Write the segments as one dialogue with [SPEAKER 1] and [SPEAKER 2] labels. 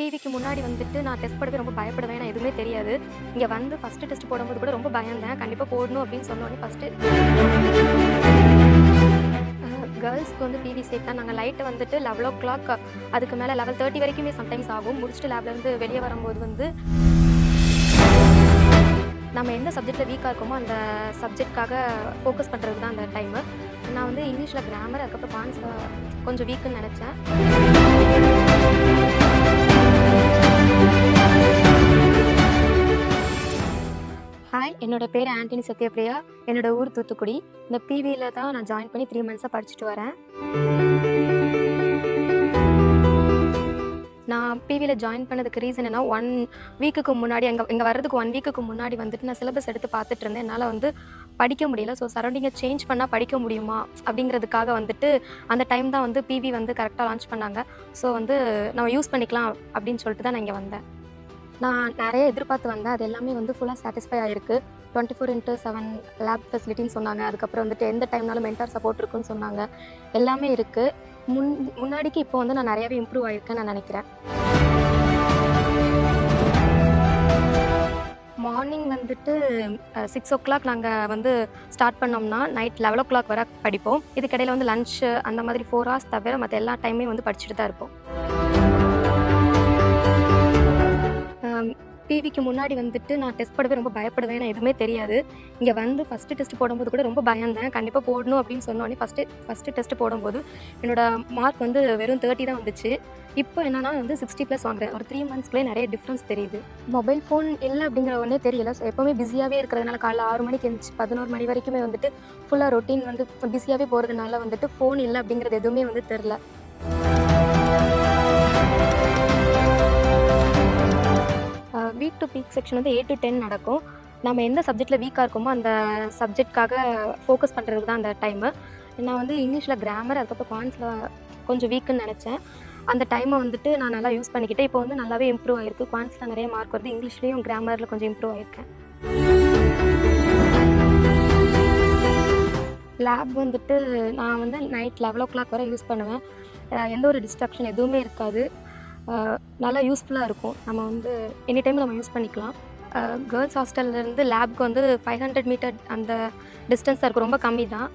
[SPEAKER 1] டிவிக்கு முன்னாடி வந்துட்டு நான் டெஸ்ட் போடவே ரொம்ப பயப்படுவேன். எனக்கு எதுவுமே தெரியாது. இங்கே வந்து ஃபஸ்ட்டு டெஸ்ட் போடும்போது கூட ரொம்ப பயந்தேன். கண்டிப்பாக போடணும் அப்படின்னு சொன்னோடனே ஃபஸ்ட்டு கேர்ள்ஸ்க்கு வந்து பிவி சேர்த்தா நாங்கள் லைட்டை வந்துட்டு லெவல் ஓ கிளாக் அதுக்கு மேலே லெவல் தேர்ட்டி வரைக்குமே சம்டைம்ஸ் ஆகும். முடிச்சுட்டு லேப்லேருந்து வெளியே வரும்போது வந்து நம்ம எந்த சப்ஜெக்டில் வீக்காக இருக்கோமோ அந்த சப்ஜெக்ட்காக ஃபோக்கஸ் பண்ணுறது தான் அந்த டைமு நான் வந்து இங்கிலீஷில் கிராமர் அதுக்கப்புறம் பான்ஸில் கொஞ்சம் வீக்குன்னு நினச்சேன். என்னோட பேர் ஆண்டனி சத்யபிரியா என்னோட ஊர் தூத்துக்குடி. இந்த பிவியில் தான் நான் ஜாயின் பண்ணி த்ரீ மந்த்ஸாக படிச்சுட்டு வரேன். நான் பிவியில் ஜாயின் பண்ணதுக்கு ரீசன் என்ன ஒன் வீக்குக்கு முன்னாடி அங்கே இங்கே வர்றதுக்கு ஒன் வீக்குக்கு முன்னாடி வந்துட்டு நான் சிலபஸ் எடுத்து பார்த்துட்டு இருந்தேன். என்னால் வந்து படிக்க முடியல. ஸோ சரௌண்டிங்கை சேஞ்ச் பண்ணால் படிக்க முடியுமா? அப்படிங்கிறதுக்காக வந்துட்டு அந்த டைம் தான் வந்து பிவி வந்து கரெக்டாக லான்ச் பண்ணாங்க. ஸோ வந்து நம்ம யூஸ் பண்ணிக்கலாம் அப்படின்னு சொல்லிட்டு தான் நான் இங்கே வந்தேன். நான் நிறைய எதிர்பார்த்து வந்தேன். அது எல்லாமே வந்து ஃபுல்லாக சாட்டிஸ்ஃபை ஆகிருக்கு twenty four into seven lab ஃபெசிலிட்டின்னு சொன்னாங்க. அதுக்கப்புறம் வந்துட்டு எந்த டைம்னாலும் மென்டார் சப்போர்ட் இருக்குன்னு சொன்னாங்க. எல்லாமே இருக்குது முன் முன்னாடிக்கு இப்போ வந்து நான் நிறையாவே இம்ப்ரூவ் ஆகிருக்கேன்னு நான் நினைக்கிறேன். மார்னிங் வந்துட்டு சிக்ஸ் ஓ கிளாக் நாங்கள் வந்து ஸ்டார்ட் பண்ணோம்னா நைட் லெவல் ஓ கிளாக் வரை படிப்போம். இதுக்கிடையில் வந்து லஞ்ச் அந்த மாதிரி ஃபோர் ஹவர்ஸ் தவிர மற்ற எல்லா டைமே வந்து படிச்சுட்டு தான் இருப்போம். பிவிக்கு முன்னாடி வந்துட்டு நான் டெஸ்ட் போடவே ரொம்ப பயப்படுவேன். ஏன்னா எதுவுமே தெரியாது. இங்கே வந்து ஃபஸ்ட்டு டெஸ்ட் போடும்போது கூட ரொம்ப பயந்தேன் கண்டிப்பாக போடணும் அப்படின்னு சொன்னோடனே ஃபஸ்ட்டு ஃபஸ்ட்டு டெஸ்ட் போடும்போது என்னோட மார்க் வந்து வெறும் தேர்ட்டி தான் வந்துச்சு. இப்போ என்னன்னா வந்து சிக்ஸ்டி ப்ளஸ் வாங்குறேன். ஒரு த்ரீ மந்த்ஸ்க்குள்ளே நிறைய டிஃப்ரென்ஸ் தெரியுது. மொபைல் ஃபோன் இல்லை அப்படிங்கிற ஒன்றே தெரியல. ஸோ எப்போவுமே பிஸியாகவே இருக்கிறதுனால காலைல ஆறு மணிக்கு எழுந்துச்சு பதினோரு மணி வரைக்குமே வந்துட்டு ஃபுல்லாக ரொட்டீன் வந்து பிஸியாகவே போகிறதுனால வந்துட்டு ஃபோன் இல்லை அப்படிங்கிறது எதுவுமே வந்து தெரில பீக் டு பீக் செக்ஷன் வந்து எயிட் டு டென் நடக்கும். நம்ம எந்த சப்ஜெக்டில் வீக்காக இருக்கோமோ அந்த சப்ஜெக்ட்காக ஃபோக்கஸ் பண்ணுறதுக்கு தான் அந்த டைமு நான் வந்து இங்கிலீஷில் கிராமர் அதுக்கப்புறம் பாயிண்ட்ஸில் கொஞ்சம் வீக்குன்னு நினச்சேன். அந்த டைமை வந்துட்டு நான் நல்லா யூஸ் பண்ணிக்கிட்டேன். இப்போ வந்து நல்லாவே இம்ப்ரூவ் ஆகிருக்கு பாயிண்ட்ஸில் நிறைய மார்க் வருது. இங்கிலீஷ்லேயும் கிராமரில் கொஞ்சம் இம்ப்ரூவ் ஆகிருக்கேன் லேப் வந்துட்டு நான் வந்து நைட் லெவல் ஓ கிளாக் வரை யூஸ் பண்ணுவேன். எந்த ஒரு டிஸ்ட்ராக்ஷன் எதுவுமே இருக்காது. நல்லா யூஸ்ஃபுல்லாக இருக்கும். நம்ம வந்து எனி டைம் நம்ம யூஸ் பண்ணிக்கலாம். கேர்ள்ஸ் ஹாஸ்டல்லேருந்து லேப்க்கு வந்து ஃபைவ் ஹண்ட்ரட் மீட்டர் அந்த டிஸ்டன்ஸ் இருக்கும். ரொம்ப கம்மி தான்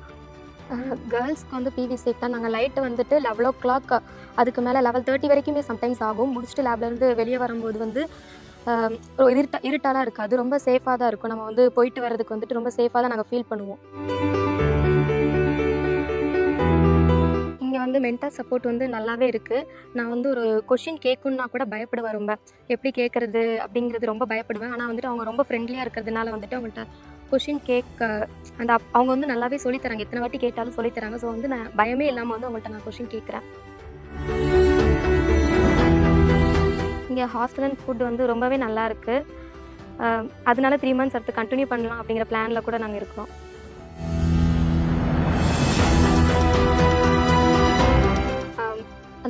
[SPEAKER 1] கேர்ள்ஸ்க்கு வந்து பிவி தான் நாங்கள் லைட்டு வந்துட்டு லெவல் ஓ கிளாக் அதுக்கு மேலே லெவல் தேர்ட்டி வரைக்குமே சம்டைம்ஸ் ஆகும். முடிச்சுட்டு லேப்லேருந்து வெளியே வரும்போது வந்து ஒரு இருட்டா இருட்டாலாம் இருக்காது. ரொம்ப சேஃபாக தான் இருக்கும். நம்ம வந்து போயிட்டு வர்றதுக்கு வந்துட்டு ரொம்ப சேஃபாக தான் நாங்கள் ஃபீல் பண்ணுவோம். வந்து மென்டா சப்போர்ட் வந்து நல்லாவே இருக்குது நான் வந்து ஒரு கொஷின் கேட்கணுன்னா கூட பயப்படுவேன் ரொம்ப. எப்படி கேட்குறது அப்படிங்கிறது ரொம்ப பயப்படுவேன். ஆனால் வந்துட்டு அவங்க ரொம்ப ஃப்ரெண்ட்லியாக இருக்கிறதுனால வந்துட்டு அவங்கள்ட்ட கொஷின் கேட்க அந்த அப்- அவங்க வந்து நல்லாவே சொல்லித் தராங்க எத்தனை வாட்டி கேட்டாலும் சொல்லித்தராங்க. ஸோ வந்து நான் பயமே இல்லாமல் வந்து அவங்கள்ட்ட நான் கொஷின் கேட்குறேன். இங்கே ஹாஸ்டல் அண்ட் ஃபுட் வந்து ரொம்பவே நல்லா இருக்குது அதனால த்ரீ மந்த்ஸ் அடுத்து கண்டினியூ பண்ணலாம் அப்படிங்கிற பிளானில் கூட நாங்கள் இருக்கோம்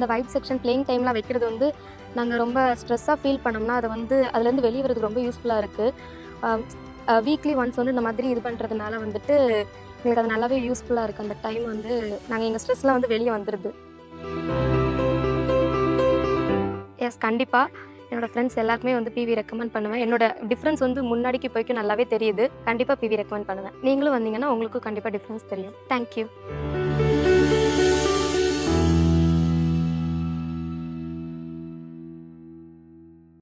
[SPEAKER 1] அந்த வைப் செக்ஷன் பிளேயிங் டைம்லாம் வைக்கிறது வந்து நாங்கள் ரொம்ப ஸ்ட்ரெஸ்ஸாக ஃபீல் பண்ணோம்னா அதை வந்து அதுலேருந்து வெளியே வரதுக்கு ரொம்ப யூஸ்ஃபுல்லாக இருக்குது வீக்லி ஒன்ஸ் வந்து இந்த மாதிரி இது பண்ணுறதுனால வந்துட்டு எங்களுக்கு அது நல்லாவே யூஸ்ஃபுல்லாக இருக்குது அந்த டைம் வந்து நாங்கள் எங்கள் ஸ்ட்ரெஸ்லாம் வந்து வெளியே வந்துடுது எஸ் கண்டிப்பாக என்னோட ஃப்ரெண்ட்ஸ் எல்லாருக்குமே வந்து பிவி ரெக்கமெண்ட் பண்ணுவேன். என்னோட டிஃப்ரென்ஸ் வந்து முன்னாடிக்கு போய்க்கு நல்லாவே தெரியுது. கண்டிப்பாக பிவி ரெக்கமெண்ட் பண்ணுவேன். நீங்களும் வந்தீங்கன்னா உங்களுக்கும் கண்டிப்பாக டிஃப்ரென்ஸ் தெரியும். தேங்க்யூ